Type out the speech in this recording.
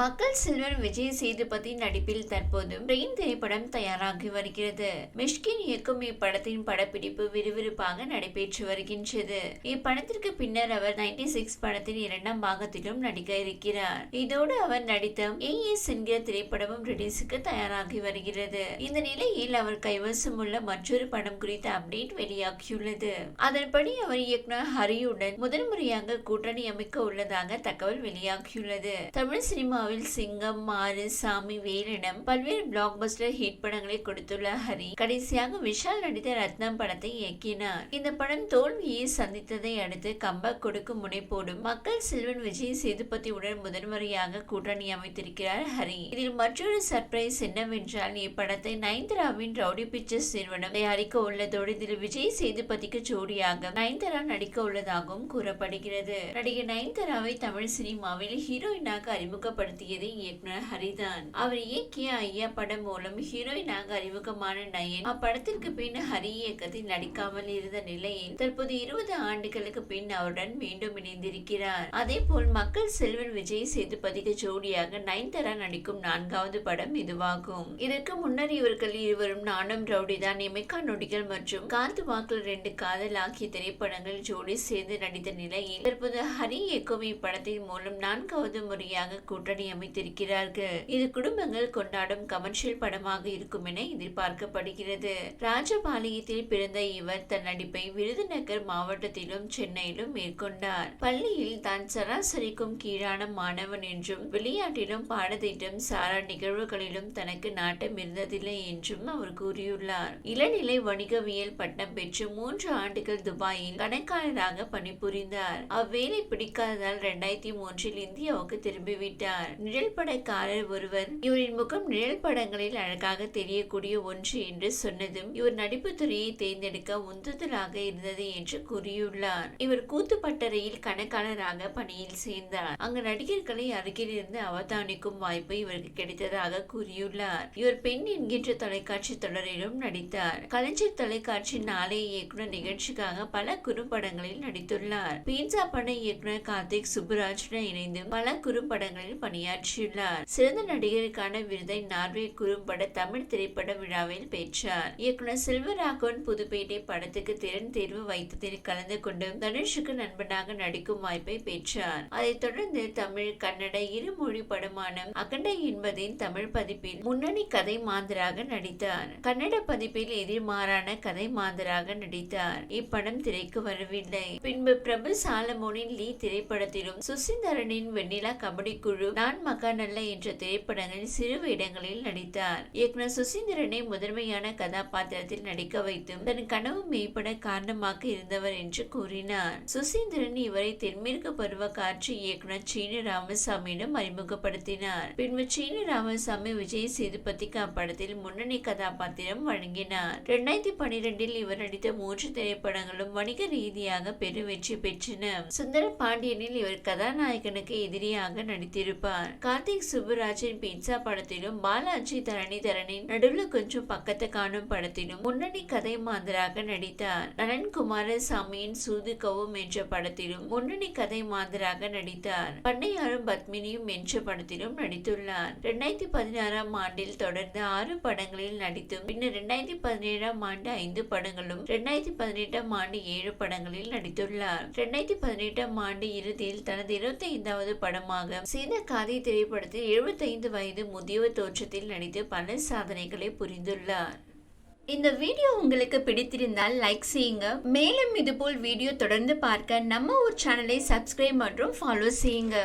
மக்கள் செல்வர் விஜய் சேதுபதி நடிப்பில் தற்போது பிரெயின் திரைப்படம் தயாராகி வருகிறது. மிஷ்கின் இயக்கும் இப்படத்தின் படப்பிடிப்பு விறுவிறுப்பாக நடைபெற்று வருகின்றது. இப்படத்திற்கு பின்னர் அவர் 96 சிக்ஸ் படத்தின் இரண்டாம் பாகத்திலும் நடிக்க இருக்கிறார். இதோடு அவர் நடித்த ஏஎஸ் என்கிற திரைப்படமும் ரிலீஸுக்கு தயாராகி வருகிறது. இந்த நிலையில் அவர் கைவசம் உள்ள மற்றொரு படம் குறித்த அப்டேட் வெளியாகியுள்ளது. அதன்படி அவர் இயக்குனர் ஹரியுடன் முதன்முறையாக கூட்டணி அமைக்க உள்ளதாக தகவல் வெளியாகியுள்ளது. தமிழ் சினிமா சினிமாவில் சிங்கம் மாறு சாமி வேலிடம் பல்வேறு பிளாக் பஸ்டர் ஹிட் படங்களை கொடுத்துள்ள ஹரி கடைசியாக விஷால் நடித்த ரத்னம் படத்தை இயக்கினார். இந்த படம் தோல்வியை சந்தித்ததை அடுத்து கம்பக் கொடுக்கும் முனைப்போடும் மக்கள் செல்வன் விஜய் சேதுபதியுடன் முதன்முறையாக கூட்டணி அமைத்திருக்கிறார் ஹரி. இதில் மற்றொரு சர்ப்ரைஸ் என்னவென்றால் இப்படத்தை நயன்தாராவின் ரவுடி பிக்சர்ஸ் நிறுவனம் தயாரிக்க உள்ளதோடு இதில் விஜய் சேதுபதிக்கு ஜோடியாக நயன்தாரா நடிக்க உள்ளதாகவும் கூறப்படுகிறது. நடிகை நயன்தாராவை தமிழ் சினிமாவில் ஹீரோயினாக அறிமுகப்படுத்தியது இயக்குனர் ஹரிதான். அவர் இயக்கிய ஐயா படம் மூலம் ஹீரோயினாக அறிமுகமான நயன் அப்படத்திற்கு பின் ஹரி இயக்கத்தில் நடிக்காமல் இருந்த நிலையில் தற்போது இருபது ஆண்டுகளுக்கு பின் அவருடன் மீண்டும் இணைந்திருக்கிறார். அதே போல் மக்கள் செல்வன் விஜய் சேதுபதிக்கு ஜோடியாக நயன்தாரா நடிக்கும் நான்காவது படம் இதுவாகும். இதற்கு முன்னர் இவர்கள் இருவரும் நானும் ரவுடிதான் இமைக்கா நொடிகள் மற்றும் காந்து வாக்கில் ரெண்டு காதல் ஆகிய திரைப்படங்கள் ஜோடி சேர்ந்து நடித்த நிலையில் தற்போது ஹரி இயக்கும் இப்படத்தின் மூலம் நான்காவது முறையாக கூட்டணி அமைத்திருக்கிறார்கள் இது குடும்பங்கள் கொண்டாடும் கமர்ஷியல் படமாக இருக்கும் என எதிர்பார்க்கப்படுகிறது. ராஜபாளையத்தில் பிறந்த இவர் தன் நடிப்பை விருதுநகர் மாவட்டத்திலும் சென்னையிலும் மேற்கொண்டார். பள்ளியில் தான் சராசரிக்கும் கீழான மாணவன் என்றும் விளையாட்டிலும் பாடத்திட்டம் சாரா நிகழ்வுகளிலும் தனக்கு நாட்டம் இருந்ததில்லை என்றும் அவர் கூறியுள்ளார். இளநிலை வணிகவியல் பட்டம் பெற்று மூன்று ஆண்டுகள் துபாயில் கணக்காளராக பணிபுரிந்தார். அவ்வேலை பிடிக்காததால் இரண்டாயிரத்தி மூன்றில் இந்தியாவுக்கு திரும்பிவிட்டார். நிழல் படக்காரர் ஒருவர் இவரின் முகம் நிழல் படங்களில் அழகாக தெரியக்கூடிய ஒன்று என்று சொன்னதும் இவர் நடிப்பு துறையை தேர்ந்தெடுக்க உந்துதலாக இருந்தது என்று கூறியுள்ளார். இவர் கூத்து பட்டறையில் கணக்காளராக பணியில் சேர்ந்தார். அங்கு நடிகர்களை அருகில் இருந்து அவதானிக்கும் வாய்ப்பு இவருக்கு கிடைத்ததாக கூறியுள்ளார். இவர் பெண் என்கின்ற தொலைக்காட்சி தொடரிலும் நடித்தார். கலைஞர் தொலைக்காட்சி நாளைய இயக்குனர் நிகழ்ச்சிக்காக பல குறும்படங்களில் நடித்துள்ளார். பீன்சா பட இயக்குனர் கார்த்திக் சுப்புராஜுடன் இணைந்து பல குறும்படங்களில் பணியாற்றியுள்ளார். சிறந்த நடிகருக்கான விருதை நார்வே குறும்பட தமிழ் திரைப்பட விழாவில் பெற்றார். இயக்குனர் செல்வராகவன் புதுப்பேட்டை படத்துக்கு திறன் தேர்வு வைத்ததில் கலந்து கொண்டு தனுஷுக்கு நண்பனாக நடிக்கும் வாய்ப்பை பெற்றார். அதைத் தொடர்ந்து தமிழ் கன்னட இருமொழி படமான அகண்ட என்பதின் தமிழ் பதிப்பில் முன்னணி கதை மாந்தராக நடித்தார். கன்னட பதிப்பில் எதிர்மாறான கதை மாந்தராக நடித்தார். இப்படம் திரைக்கு வரவில்லை. பின்பு பிரபு சாலமோனின் லீ திரைப்படத்திலும் சுசீந்தரனின் வெண்ணிலா கபடி குழு நான் மகாநல்ல என்ற திரைப்படங்களில் சிறு இடங்களில் நடித்தார். இயக்குனர் சுசீந்திரனை முதன்மையான கதாபாத்திரத்தில் நடிக்க வைத்தும் தன் கனவு மெய்ப்பட காரணமாக இருந்தவர் என்று கூறினார். சுசீந்திரன் இவரை தென்மேற்கு பருவ காட்சி இயக்குனர் சீனு ராமசாமியிடம் அறிமுகப்படுத்தினார். பின்பு சீனு ராமசாமி விஜய் சேதுபதிக்கு அப்படத்தில் முன்னணி கதாபாத்திரம் வழங்கினார். இரண்டாயிரத்தி பனிரெண்டில் இவர் நடித்த மூன்று திரைப்படங்களும் வணிக ரீதியாக பெரும் வெற்றி பெற்றன. சுந்தர பாண்டியனில் இவர் கதாநாயகனுக்கு எதிரியாக நடித்திருப்பார். கார்த்திக் சுப்புராஜின் பீட்சா படத்திலும் பாலாஜி தரணி தரனின் நடுவில் கொஞ்சம் பக்கத்து காணும் படத்திலும் முன்னணி கதை மாந்தராக நடித்தார். நலன் குமாரசாமியின் சூது கவும் என்ற படத்திலும் முன்னணி கதை மாந்தராக நடித்தார். பண்ணையாரும் பத்மினியும் என்ற படத்திலும் நடித்துள்ளார். இரண்டாயிரத்தி பதினாறாம் ஆண்டில் தொடர்ந்து ஆறு படங்களில் நடித்தும் பின்னர் இரண்டாயிரத்தி பதினேழாம் ஆண்டு ஐந்து படங்களும் இரண்டாயிரத்தி பதினெட்டாம் ஆண்டு ஏழு படங்களில் நடித்துள்ளார். இரண்டாயிரத்தி பதினெட்டாம் ஆண்டு இறுதியில் தனது இருபத்தி ஐந்தாவது படமாக சீத காதி திரைப்படத்தில் எழுபத்தைந்து வயது முதியவர் தோற்றத்தில் நடித்து பல சாதனைகளை புரிந்துள்ளார். இந்த வீடியோ உங்களுக்கு பிடித்திருந்தால் லைக் செய்யுங்க. மேலும் இதுபோல் வீடியோ தொடர்ந்து பார்க்க நம்ம ஒரு சேனலை சப்ஸ்கிரைப் மற்றும் ஃபாலோ செய்யுங்க.